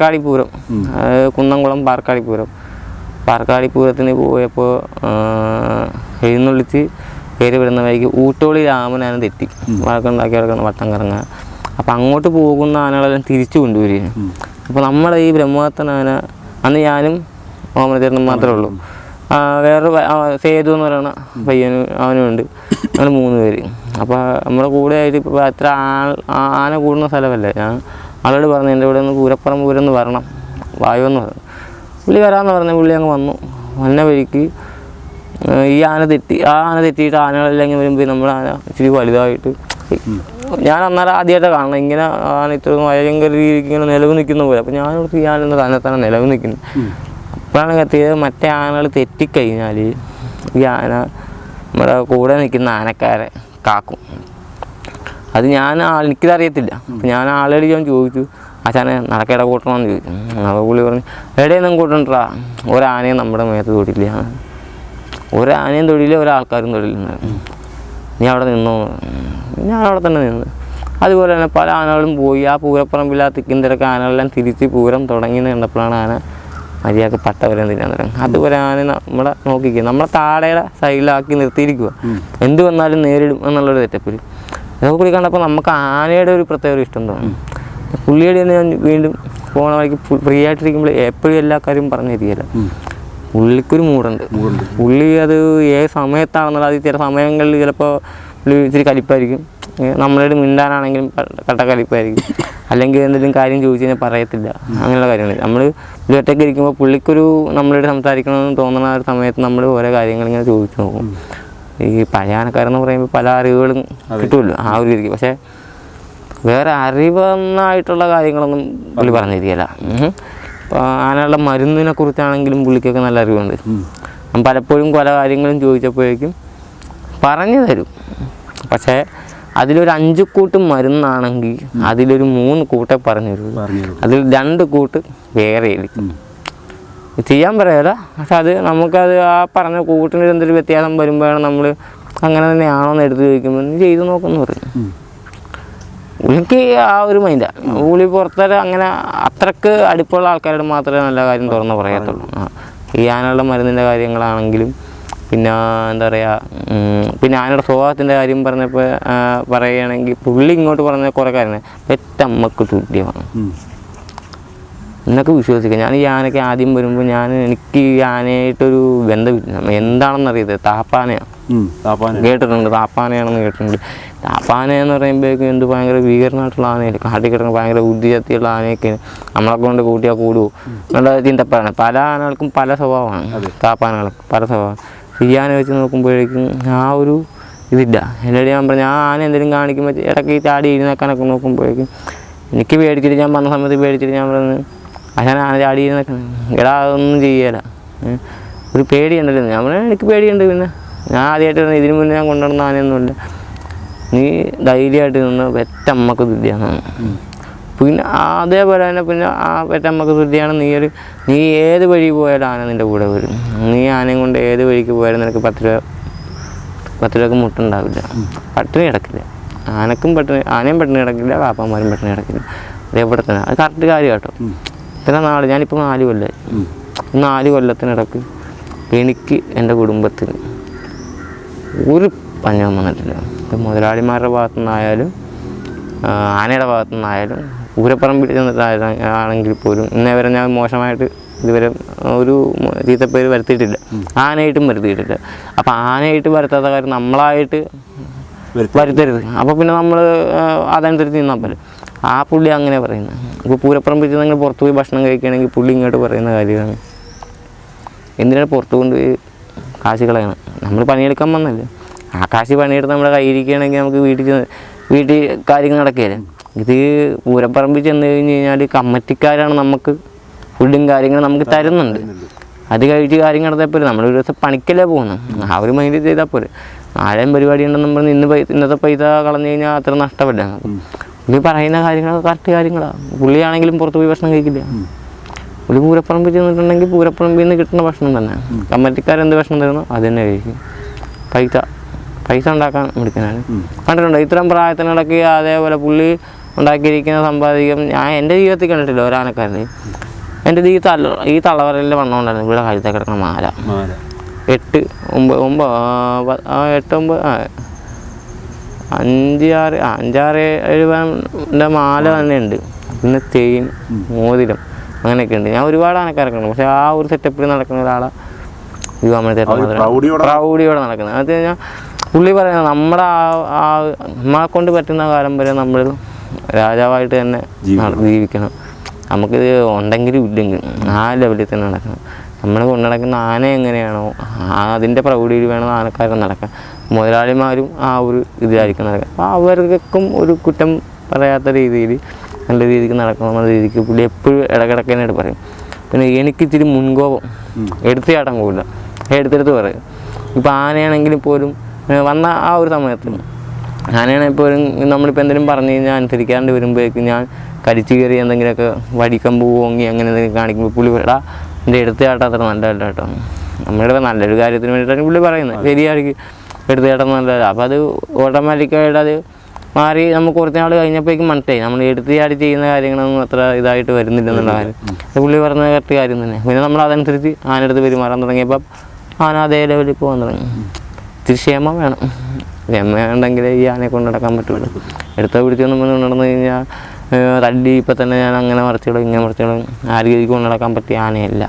പാർക്കാടിപ്പൂരം കുന്നംകുളം പാർക്കാടിപ്പൂരം പാർക്കാടിപ്പൂരത്തിന് പോയപ്പോൾ എഴുന്നള്ളിച്ച് പേര് വിടുന്ന വഴിക്ക് ഊട്ടോളി രാമനാണ് തെറ്റി. വഴക്കുണ്ടാക്കി കിടക്കുന്ന വട്ടം കറങ്ങുക അപ്പം അങ്ങോട്ട് പോകുന്ന ആനകളെല്ലാം തിരിച്ചു കൊണ്ടുവരിക അപ്പോൾ നമ്മളെ ഈ ബ്രഹ്മദത്തൻ ആന അന്ന് ഞാനും ഓമനചേട്ടനും മാത്രമേ ഉള്ളൂ. വേറൊരു സേതു എന്ന് പറയുന്ന പയ്യനും അവനും ഉണ്ട്. അങ്ങനെ മൂന്ന് പേര്. അപ്പോൾ നമ്മുടെ കൂടെ ആയിട്ട് ഇപ്പോൾ അത്ര ആൾ ആന കൂടുന്ന സ്ഥലമല്ലേ? ഞാൻ ആളോട് പറഞ്ഞു എന്റെ ഇവിടെ പൂരപ്പുറം പൂരം ഒന്ന് വരണം. വായുവെന്ന് എന്ന് പറഞ്ഞു. പുള്ളി വരാമെന്ന് പറഞ്ഞു പുള്ളി അങ്ങ് വന്നു. വന്ന വഴിക്ക് ഈ ആന തെറ്റി ആ ആന തെറ്റിയിട്ട് ആനകളെല്ലാം ഇങ്ങനെ വരുമ്പോൾ നമ്മൾ ആന ഇച്ചിരി വലുതായിട്ട് ഞാൻ അന്നേരം ആദ്യമായിട്ട് കാണണം ഇങ്ങനെ ആന ഇത്ര ഭയങ്കര രീതിക്ക് ഇങ്ങനെ നിലവ് നിൽക്കുന്ന പോലെ. അപ്പോൾ ഞാൻ ഈ ആന എന്താ തന്നെ തന്നെ നിലവ് നിൽക്കുന്നു. അപ്പോഴാണ് കത്തിയത് മറ്റേ ആനകൾ തെറ്റിക്കഴിഞ്ഞാൽ ഈ ആന നമ്മുടെ കൂടെ നിൽക്കുന്ന ആനക്കാരെ കാക്കും. അത് ഞാൻ ആൾ എനിക്കിത് അറിയത്തില്ല അപ്പം ഞാൻ ആളോട് ഞാൻ ചോദിച്ചു. അച്ഛനെ നടക്കേട കൂട്ടണമെന്ന് ചോദിച്ചു. അപ്പോൾ പുള്ളി പറഞ്ഞു എവിടെയൊന്നും കൂട്ടണ്ടാ. ഒരാനയും നമ്മുടെ മേത്ത് തൊടില്ല. ഒരാനയും തൊടിയില്ല ഒരാൾക്കാരും തൊടില്ല നീ അവിടെ നിന്നോ? ഞാൻ അവിടെ തന്നെ നിന്ന്. അതുപോലെ തന്നെ പല ആനകളും പോയി. ആ പൂരപ്പറമ്പിൽ ആ തിക്കിന്തിരക്ക് ആനകളെല്ലാം തിരിച്ച് പൂരം തുടങ്ങി കണ്ടപ്പോഴാണ് ആന മര്യാദയ്ക്ക് പട്ടവരെ തിന്നാൻ തുടങ്ങി. അതുപോലെ ആന നമ്മളെ നോക്കിക്കുക നമ്മളെ താടയുടെ സൈഡിലാക്കി നിർത്തിയിരിക്കുക എന്ത് വന്നാലും നേരിടും എന്നുള്ളൊരു തെറ്റപ്പിൽ കൂടി കണ്ടപ്പോൾ നമുക്ക് ആനയുടെ ഒരു പ്രത്യേക ഒരു ഇഷ്ടം തോന്നും. പുള്ളിയുടെ തന്നെ ഞാൻ വീണ്ടും പോണ വഴിക്ക് ഫ്രീ ആയിട്ടിരിക്കുമ്പോൾ എപ്പോഴും എല്ലാ കാര്യവും പറഞ്ഞു തരികയില്ല പുള്ളിക്കൊരു മൂടുണ്ട് പുള്ളി അത് ഏത് സമയത്താണെന്നുള്ള അത് ചില സമയങ്ങളിൽ ചിലപ്പോൾ പുള്ളി ഇച്ചിരി കലിപ്പായിരിക്കും. നമ്മളോട് മിണ്ടാനാണെങ്കിലും കട്ട കലിപ്പായിരിക്കും. അല്ലെങ്കിൽ എന്തെങ്കിലും കാര്യം ചോദിച്ചു കഴിഞ്ഞാൽ പറയത്തില്ല. അങ്ങനെയുള്ള കാര്യങ്ങൾ. നമ്മൾ പുള്ളി ഒറ്റയ്ക്ക് ഇരിക്കുമ്പോൾ പുള്ളിക്കൊരു നമ്മളോട് സംസാരിക്കണമെന്ന് തോന്നുന്ന ആ ഒരു സമയത്ത് നമ്മൾ ഓരോ കാര്യങ്ങൾ ഇങ്ങനെ ചോദിച്ചു നോക്കും. ഈ പഴയ പറയുമ്പോൾ പല അറിവുകളും കിട്ടുമല്ലോ ആ ഒരു രീതിക്ക്. പക്ഷേ വേറെ അറിവെന്നായിട്ടുള്ള കാര്യങ്ങളൊന്നും പുള്ളി പറഞ്ഞിരിക്കില്ല ഇപ്പോൾ ആനകളുടെ മരുന്നിനെ കുറിച്ചാണെങ്കിലും പുള്ളിക്കൊക്കെ നല്ല അറിവുണ്ട്. പലപ്പോഴും പല കാര്യങ്ങളും ചോദിച്ചപ്പോഴേക്കും പറഞ്ഞു തരും. പക്ഷേ അതിലൊരു അഞ്ച് കൂട്ട് മരുന്നാണെങ്കിൽ അതിലൊരു മൂന്ന് കൂട്ടേ പറഞ്ഞു തരുള്ളൂ അതിൽ രണ്ട് കൂട്ട് വേറെ ഇരിക്കും ചെയ്യാൻ പറയാല പക്ഷെ അത് നമുക്കത് ആ പറഞ്ഞ കൂട്ടിന് എന്തൊരു വ്യത്യാസം വരുമ്പോഴാണ് നമ്മൾ അങ്ങനെ തന്നെയാണോ എന്ന് എടുത്ത് ചോദിക്കുമ്പോൾ നീ ചെയ്തു നോക്കുന്നു പറയും. പുള്ളിക്ക് ആ ഒരു മൈൻഡാണ് പുള്ളി പുറത്തേക്ക് അങ്ങനെ അത്രയ്ക്ക് അടുപ്പുള്ള ആൾക്കാരോട് മാത്രമേ നല്ല കാര്യം തുറന്ന് പറയത്തുള്ളൂ. ഈ ആനകളുടെ മരുന്നിന്റെ കാര്യങ്ങളാണെങ്കിലും പിന്നെ എന്താ പറയുക പിന്നെ ആനയുടെ സ്വഭാവത്തിന്റെ കാര്യം പറഞ്ഞപ്പോൾ പറയുകയാണെങ്കിൽ പുള്ളി ഇങ്ങോട്ട് പറഞ്ഞ കുറേ കാര്യങ്ങൾ പെറ്റമ്മക്ക് തുല്യമാണ്. എന്നൊക്കെ വിശ്വസിക്കാം. ഞാൻ ഈ ആനയ്ക്ക് ആദ്യം വരുമ്പോൾ ഞാൻ എനിക്ക് ഈ ആനയായിട്ടൊരു ബന്ധമില്ല എന്താണെന്ന് അറിയത്തില്ല. താപ്പാനയാണ് താപ്പാന കേട്ടിട്ടുണ്ട്. താപ്പാനയാണെന്ന് കേട്ടിട്ടുണ്ട്. താപ്പാന എന്ന് പറയുമ്പോഴേക്കും എന്ത് ഭയങ്കര ഭീകരനായിട്ടുള്ള ആനയായിരിക്കും. കാട്ടിൽ കിടക്കുന്ന ഭയങ്കര ബുദ്ധിജത്തിയുള്ള ആനയൊക്കെ നമ്മളെ കൊണ്ട് കൂട്ടിയാൽ കൂടുമോ എന്നുള്ള ചിന്തപ്പാണ്. പല ആനകൾക്കും പല സ്വഭാവമാണ്. താപ്പാനകൾക്ക് പല സ്വഭാവം. ഈ ആന വെച്ച് നോക്കുമ്പോഴേക്കും ആ ഒരു ഇതില്ല. എന്നോട് ഞാൻ പറഞ്ഞു ആ ആന എന്തെങ്കിലും കാണിക്കുമ്പോൾ ഇടയ്ക്ക് ചാടി ഇരുന്നേക്കാനൊക്കെ നോക്കുമ്പോഴേക്കും എനിക്ക് പേടിച്ചിട്ട് ഞാൻ വന്ന സമയത്ത് പേടിച്ചിട്ട് ഞാൻ പറഞ്ഞു അച്ഛൻ ആന ചാടി എടാ അതൊന്നും ചെയ്യല. ഒരു പേടിയുണ്ടല്ലോ ഞാൻ എനിക്ക് പേടിയുണ്ട് പിന്നെ. ഞാൻ ആദ്യമായിട്ട് ഇതിനു മുന്നേ ഞാൻ കൊണ്ടുവന്ന ആനയൊന്നുമില്ല. നീ ധൈര്യമായിട്ട് നിന്ന് പെറ്റമ്മക്ക് തുല്യാണ്. പിന്നെ അതേപോലെ തന്നെ പിന്നെ ആ പെറ്റമ്മക്ക് തുല്യാണ് നീ ഒരു നീ ഏത് വഴി പോയാലും ആന നിന്റെ കൂടെ വരും. നീ ആനയും കൊണ്ട് ഏത് വഴിക്ക് പോയാലും നിനക്ക് പത്ത് രൂപ പത്ത് രൂപക്ക് മുട്ടുണ്ടാവില്ല പട്ടിണി കിടക്കില്ല. ആനക്കും പട്ടിണി ആനയും പട്ടിണി കിടക്കില്ല പാപ്പന്മാരും പട്ടിണി കിടക്കില്ല. അതേപോലെ തന്നെ. അത് കറക്റ്റ് കാര്യം കേട്ടോ. ഇത്ര നാൾ ഞാനിപ്പോൾ നാല് കൊല്ലമായി ഈ നാല് കൊല്ലത്തിനിടക്ക് എനിക്ക് എന്റെ കുടുംബത്തിന് ഒരു പഞ്ഞം വന്നിട്ടില്ല. ഇപ്പം മുതലാളിമാരുടെ ഭാഗത്തു നിന്നായാലും ആനയുടെ ഭാഗത്തു നിന്നായാലും ഊരപ്പറമ്പിൽ ചെന്നിട്ടാണെങ്കിൽ ആണെങ്കിൽ പോലും ഇന്നേ വരെ ഞാൻ മോശമായിട്ട് ഇതുവരെ ഒരു തീത്തപ്പേര് ചീത്തപ്പേര് വരുത്തിയിട്ടില്ല. ആനയായിട്ടും വരുത്തിയിട്ടില്ല. അപ്പം ആനയായിട്ട് വരുത്താത്ത കാര്യം നമ്മളായിട്ട് വരുത്തരുത്. അപ്പോൾ പിന്നെ നമ്മൾ അതനുസരിച്ച് നിന്നാൽ പോലെ ആ പുള്ളി അങ്ങനെ പറയുന്നത് ഇപ്പോൾ പൂരപ്പുറം പിരിച്ച് നിങ്ങൾ പുറത്തു പോയി ഭക്ഷണം കഴിക്കുകയാണെങ്കിൽ പുള്ളി ഇങ്ങോട്ട് പറയുന്ന കാര്യമാണ്. എന്തിനാണ് പുറത്തു കൊണ്ടുപോയി കാശ് കളയണം? നമ്മൾ പണിയെടുക്കാൻ വന്നല്ലേ? ആ കാശ് പണിയെടുത്ത് നമ്മുടെ കയ്യിരിക്കുകയാണെങ്കിൽ നമുക്ക് വീട്ടിൽ ചെന്ന് വീട്ടിൽ കാര്യങ്ങൾ നടക്കുകയല്ലേ? ഇത് പൂരപ്പറമ്പിൽ ചെന്ന് കഴിഞ്ഞ് കഴിഞ്ഞാൽ കമ്മറ്റിക്കാരാണ് നമുക്ക് ഫുഡും കാര്യങ്ങളും നമുക്ക് തരുന്നുണ്ട്. അത് കഴിച്ച് കാര്യം നടത്താൽ നമ്മൾ ഒരു ദിവസം പണിക്കല്ലേ പോകുന്നത് ആ ഒരു മൈൻഡ് ചെയ്താൽ പോരെ. നാളെയും പരിപാടി ഉണ്ടെന്ന് പറഞ്ഞ് ഇന്ന് പൈസ ഇന്നത്തെ പൈസ കളഞ്ഞു കഴിഞ്ഞാൽ അത്ര നഷ്ടമല്ല. പുള്ളി പറയുന്ന കാര്യങ്ങളൊക്കെ കറക്റ്റ് കാര്യങ്ങളാണ് പുള്ളിയാണെങ്കിലും പുറത്ത് പോയി ഭക്ഷണം കഴിക്കില്ല. ഒരു പൂരപ്പറമ്പിൽ ചെന്നിട്ടുണ്ടെങ്കിൽ പൂരപ്പറമ്പിൽ നിന്ന് കിട്ടുന്ന ഭക്ഷണം തന്നെ. കമ്മറ്റിക്കാരെന്ത് ഭക്ഷണം തരുന്നു? അത് തന്നെ കഴിക്കും. പൈസ. പൈസ ഉണ്ടാക്കാൻ മിടുക്കനാണ് കണ്ടിട്ടുണ്ട്? ഇത്രയും പ്രായത്തിനിടയ്ക്ക് അതേപോലെ പുള്ളി ഉണ്ടാക്കിയിരിക്കുന്ന സമ്പാദിക്കും. ഞാൻ എന്റെ ജീവിതത്തിൽ കണ്ടിട്ടില്ല ഒരാനക്കാരൻ എന്റെ ഈ തല ഈ തളവരലിന്റെ വണ്ണം ഉണ്ടായിരുന്നു ഇവിടെ കഴുത്തെ കിടക്കുന്ന മാല. എട്ട് ഒമ്പത് ഒമ്പത് എട്ട് ഒമ്പത് ആ അഞ്ച് ആറ് അഞ്ചാറ് ഏഴ് പവന്റെ മാല തന്നെ ഉണ്ട് പിന്നെ തേൻ മോതിരം അങ്ങനെയൊക്കെ ഉണ്ട്. ഞാൻ ഒരുപാട് ആനക്കാരൊക്കെ പക്ഷെ ആ ഒരു സെറ്റപ്പിൽ നടക്കുന്ന ഒരാളെ പ്രൗഢിയോടെ പ്രൗഢിയോടെ നടക്കുന്നത്. അത് കഴിഞ്ഞാൽ പുള്ളി പറയുന്നത് നമ്മുടെ ആ ആ നമ്മളെ കൊണ്ട് പറ്റുന്ന കാലം വരെ നമ്മൾ രാജാവായിട്ട് തന്നെ ജീവിക്കണം. നമുക്കിത് ഉണ്ടെങ്കിലും ഇല്ലെങ്കിലും ആ ലെവലിൽ തന്നെ നടക്കണം. നമ്മൾ കൊണ്ടുനടക്കുന്ന ആന എങ്ങനെയാണോ ആ അതിന്റെ പ്രൗഢിയിൽ വേണം ആനക്കാരൻ നടക്കാൻ. മുതലാളിമാരും ആ ഒരു ഇതിലായിരിക്കും നടക്കുക അപ്പോൾ അവർക്കും ഒരു കുറ്റം പറയാത്ത രീതിയിൽ നല്ല രീതിക്ക് നടക്കണം എന്നുള്ള രീതിക്ക് പുള്ളി എപ്പോഴും ഇടക്കിടക്കാനായിട്ട് പറയും. പിന്നെ എനിക്ക് ഇച്ചിരി മുൻകോപം എടുത്ത് ചാട്ടം പോകില്ല എടുത്തെടുത്ത് പറയും. ഇപ്പോൾ ആനയാണെങ്കിൽ പോലും വന്ന ആ ഒരു സമയത്ത് ആനയാണെങ്കിൽ പോലും നമ്മളിപ്പോൾ എന്തെങ്കിലും പറഞ്ഞു കഴിഞ്ഞാൽ അനുസരിക്കാണ്ട് വരുമ്പോഴേക്കും ഞാൻ കടിച്ചു കയറി എന്തെങ്കിലുമൊക്കെ വടിക്കമ്പ് ഓങ്ങി അങ്ങനെ എന്തെങ്കിലും കാണിക്കുമ്പോൾ പുള്ളി എടാ എന്റെ എടുത്ത് ചാട്ടം അത്ര നല്ലതല്ല കേട്ടോ. നമ്മളുടെ നല്ലൊരു കാര്യത്തിന് വേണ്ടിയിട്ടാണ് പുള്ളി പറയുന്നത്. ശരിയായിരിക്കും എടുത്ത് ചാട്ടം നല്ലതല്ല. അപ്പോൾ അത് ഓട്ടോമാറ്റിക്കായിട്ട് അത് മാറി നമുക്ക് കുറച്ച് നാൾ കഴിഞ്ഞപ്പോഴേക്കും മനസ്സിലായി. നമ്മൾ എടുത്ത് ചാടി ചെയ്യുന്ന കാര്യങ്ങളൊന്നും അത്ര ഇതായിട്ട് വരുന്നില്ലെന്നുള്ള കാര്യം. അത് പുള്ളി പറഞ്ഞ കറക്റ്റ് കാര്യം തന്നെ. പിന്നെ നമ്മൾ അതനുസരിച്ച് ആനടുത്ത് പെരുമാറാൻ തുടങ്ങിയപ്പോൾ ആന അതേ ലെവലിൽ പോകാൻ തുടങ്ങി. ഇത്തിരി ക്ഷേമം വേണം. ക്ഷമ ഉണ്ടെങ്കിൽ ഈ ആനയെ കൊണ്ട് നടക്കാൻ പറ്റുള്ളൂ. എടുത്ത പിടിച്ചൊന്നും നടന്നു കഴിഞ്ഞാൽ തല്ലി ഇപ്പം തന്നെ ഞാൻ അങ്ങനെ മറിച്ചിടും ഇങ്ങനെ മറിച്ചിടും ആ രീതിക്ക് കൊണ്ട് നടക്കാൻ പറ്റിയ ആനയല്ല.